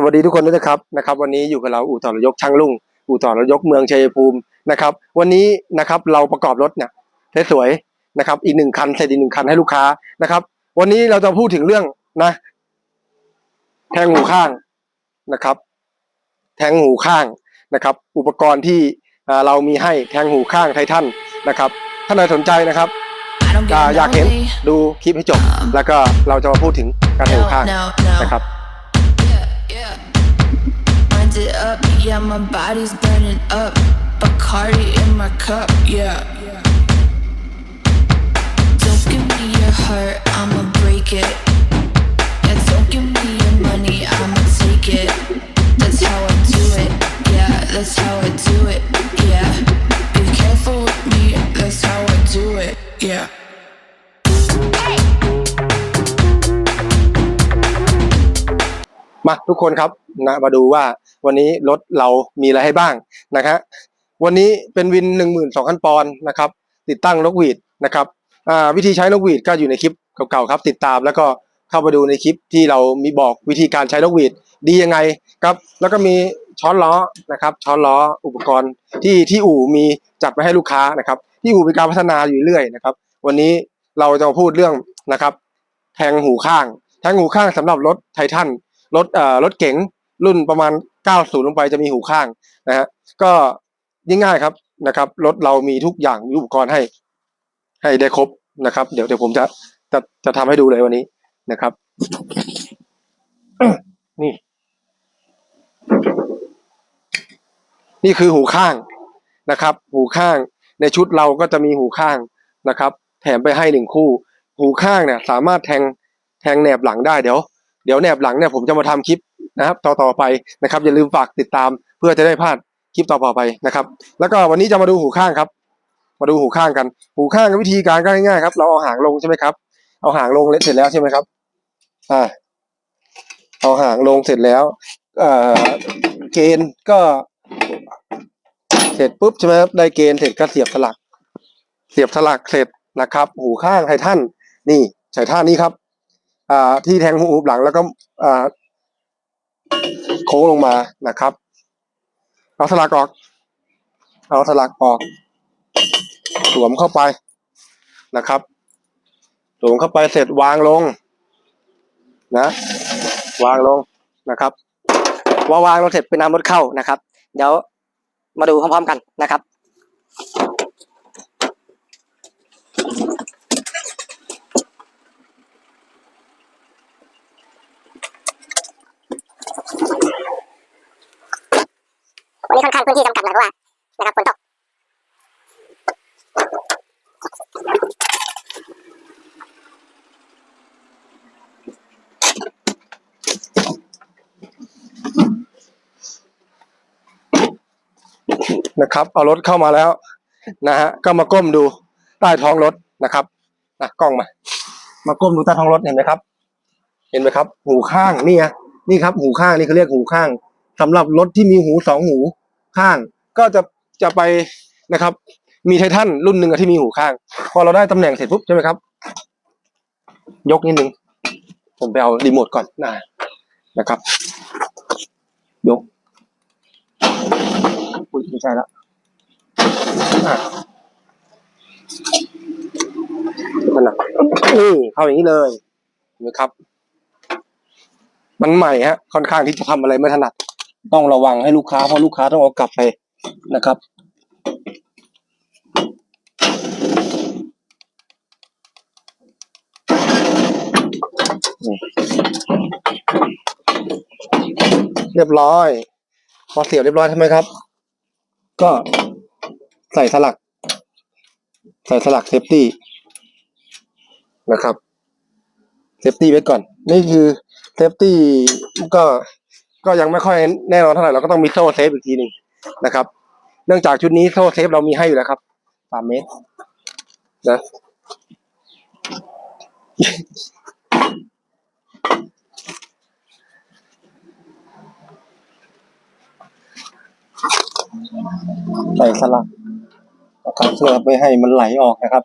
สวัสดีทุกคนด้วยนะครับนะครับ วันนี้อยู่กับเราอู่ต่อรยกช่างลุ่งอู่ต่อรยกเมืองชัยภูมินะครับ วันนี้นะครับเราประกอบรถเนี่ยสวยๆนะครับ อีกหนึ่งคันเสร็จอีกหนึ่งคันให้ลูกค้านะครับ วันนี้เราจะพูดถึงเรื่องนะ แทงหูข้างนะครับ แทงหูข้างนะครับ อุปกรณ์ที่เรามีให้แทงหูข้างไททันนะครับถ้าใครสนใจนะครับอยากเห็นดูคลิปให้จบ แล้วก็เราจะมาพูดถึงการแทงหูข้างนะครับ it up, yeah, my body's burning up. Bacardi in my cup, yeah. Don't give me your heart, I'ma break it. Yeah, don't give me your money, I'ma take it. That's how I do it, yeah, that's how I do it, yeah. Be careful with me, that's how I do it, yeah. มาทุกคนครับนะมาดูว่า วันนี้รถเรามีอะไรให้บ้างนะครับวันนี้เป็นวินหนึ่งหมื่นสองพันปอนด์นะครับติดตั้งนกหวีดนะครับวิธีใช้นกหวีดก็อยู่ในคลิปเก่าๆครับ ติดตามแล้วก็เข้าไปดูในคลิปที่เรามีบอกวิธีการใช้นกหวีดดียังไงครับ แล้วก็มีช้อนล้อนะครับ ช้อนล้ออุปกรณ์ที่ที่อู่มีจัดมาให้ลูกค้านะครับ ที่อู่มีการพัฒนาอยู่เรื่อยนะครับ วันนี้เราจะมาพูดเรื่องนะครับ แทงหูข้าง แทงหูข้างสำหรับรถไททันรถเอ่อรถเก๋งรุ่นประมาณ 90ลงไปจะมีหูข้างนะฮะก็ยิ่งง่ายครับนะครับรถเรามีทุกอย่างมีอุปกรณ์ให้ ให้ได้ครบนะครับ เดี๋ยวเดี๋ยวผมจะจะจะทำให้ดูเลยวันนี้นะครับ นี่ นี่คือหูข้างนะครับ หูข้างในชุดเราก็จะมีหูข้างนะครับ แถมไปให้หนึ่งคู่ หูข้างเนี่ย สามารถแทงแทงแหนบหลังได้เดี๋ยว เดี๋ยวแหนบหลังเนี่ยผมจะมาทำคลิป นะครับ ต่อต่อไปนะครับ อย่าลืมฝากติดตามเพื่อจะได้พลาดคลิปต่อตอไปนะครับ แล้วก็วันนี้จะมาดูหูข้างครับ มาดูหูข้างกัน หูข้างวิธีการก็ง่ายๆครับ เราเอาหางลงใช่ไหมครับ เอาหางลงเสร็จแล้วใช่ไหมครับ อ่า เอาหางลงเสร็จแล้วเอ่อเกณฑ์ก็เสร็จปุ๊บใช่ไหมครับได้เกณฑ์เสร็จก็เสียบสลัก เสียบสลักเสร็จนะครับ หูข้างไททันนี่ใส่ท่านี้ครับ อ่าที่แทงหูหลังแล้วก็อ่า โค้งลงมานะครับ เอาสลักออก เอาสลักออก สวมเข้าไปนะครับสวมเข้าไปเสร็จวางลง นะ วางลงนะครับว่าวางลงเสร็จไปนำรถเข้านะครับ เดี๋ยวมาดูพร้อมๆกันนะครับ นี้ค่อนข้างพื้นที่จำกัดหน่อยเพราะว่านะครับฝนตกนะครับ เอารถเข้ามาแล้วนะฮะก็มาก้มดูใต้ท้องรถนะครับนะกล้องมา มาก้มดูใต้ท้องรถเห็นไหมครับ เห็นไหมครับ หูข้างนี่ไงนี่ครับ หูข้างนี่เขาเรียกหูข้างสำหรับรถที่มีหูสองหู ข้างก็จะจะไปนะครับ มีไททันรุ่นหนึ่งอะที่มีหูข้าง พอเราได้ตำแหน่งเสร็จปุ๊บใช่ไหมครับ ยกนิดนึง ผมไปเอารีโมทก่อนนะนะครับ ยกอุ๊ยไม่ใช่ละอะนั่นนะนี่เข้าอย่างนี้เลยเห็นไหมครับ มันใหม่ฮะ ค่อนข้างที่จะทำอะไรไม่ถนัด ต้องระวังให้ลูกค้าเพราะลูกค้าต้องเอากลับไปนะครับ เรียบร้อย พอเสียบเรียบร้อยใช่ไหมครับ ก็ใส่สลัก ใส่สลักเซฟตี้นะครับเซฟตี้ไว้ก่อน นี่คือเซฟตี้ก็ ก็ยังไม่ค่อยแน่นอนเท่าไหร่เราก็ต้องมีโซ่เซฟอีกทีหนึ่งนะครับ เนื่องจากชุดนี้โซ่เซฟเรามีให้อยู่แล้วครับสามเมตรนะใส่สลักนะครับเพื่อไม่ให้มันไหลออกนะครับ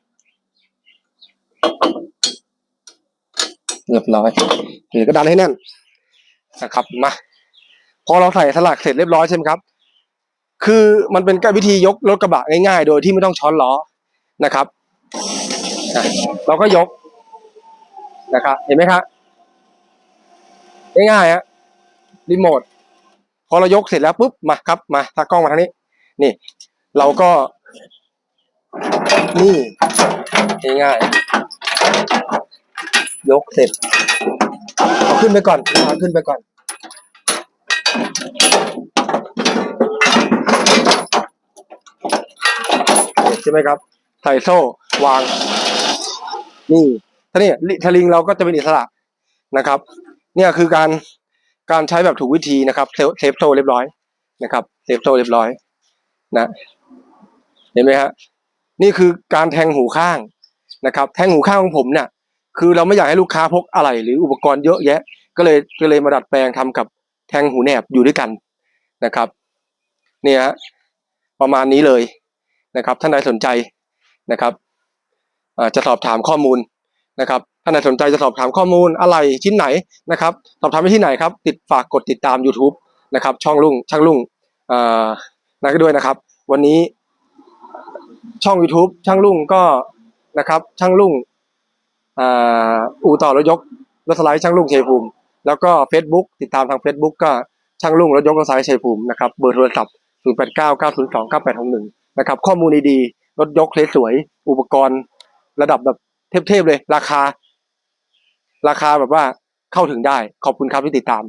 เรียบร้อยเดี๋ยวก็ดันให้แน่นนะครับมา พอเราใส่สลักเสร็จเรียบร้อยใช่ไหมครับ คือมันเป็นการวิธียกรถกระบะง่ายๆ โดยที่ไม่ต้องช้อนล้อนะครับเราก็ยกนะครับ เห็นไหมครับง่ายๆฮะรีโมทพอเรายกเสร็จแล้วปุ๊บมาครับมาตากล้องมาทางนี้ นี่ เราก็ นี่ง่ายๆยกเสร็จเอาขึ้นไปก่อนเอาขึ้นไปก่อน ใช่ไหมครับใส่โซ่วาง นี่ท่านี่ลิทลิงเราก็จะเป็นอิสระนะครับ เนี่ยคือการการใช้แบบถูกวิธีนะครับเซฟเซฟโซ่เรียบร้อยนะครับเซฟโซ่เรียบร้อยนะเห็นไหมฮะนี่คือการแทงหูข้างนะครับ แทงหูข้างของผมเนี่ยคือเราไม่อยากให้ลูกค้าพกอะไรหรืออุปกรณ์เยอะแยะ ก็เลยก็เลยมาดัดแปลงทำกับ แทงหูแหนบอยู่ด้วยกันนะครับเนี่ยฮะประมาณนี้เลยนะครับ ท่านใดสนใจนะครับจะสอบถามข้อมูลนะครับท่านใดสนใจจะสอบถามข้อมูลอะไรชิ้นไหนนะครับสอบถามไปที่ไหนครับ ติดฝากกดติดตาม YouTube นะครับช่องลุงช่างลุงนะก็ด้วยนะครับ วันนี้ช่อง YouTube ช่างลุงก็นะครับช่างลุงอ,อู่ต่อรถยกรถสไลด์ช่างลุงเชยภูมิ แล้วก็ Facebook ติดตามทาง Facebook ก็ช่างลุงรถยกรถสไลด์ชัยภูมินะครับเบอร์โทรศัพท์ 0 8 9 9 0 2 9 8 6 1 นะครับข้อมูลดีๆรถยกสวยๆอุปกรณ์ระดับแบบเทพๆเลยราคา ราคาแบบว่าเข้าถึงได้ขอบคุณครับที่ติดตาม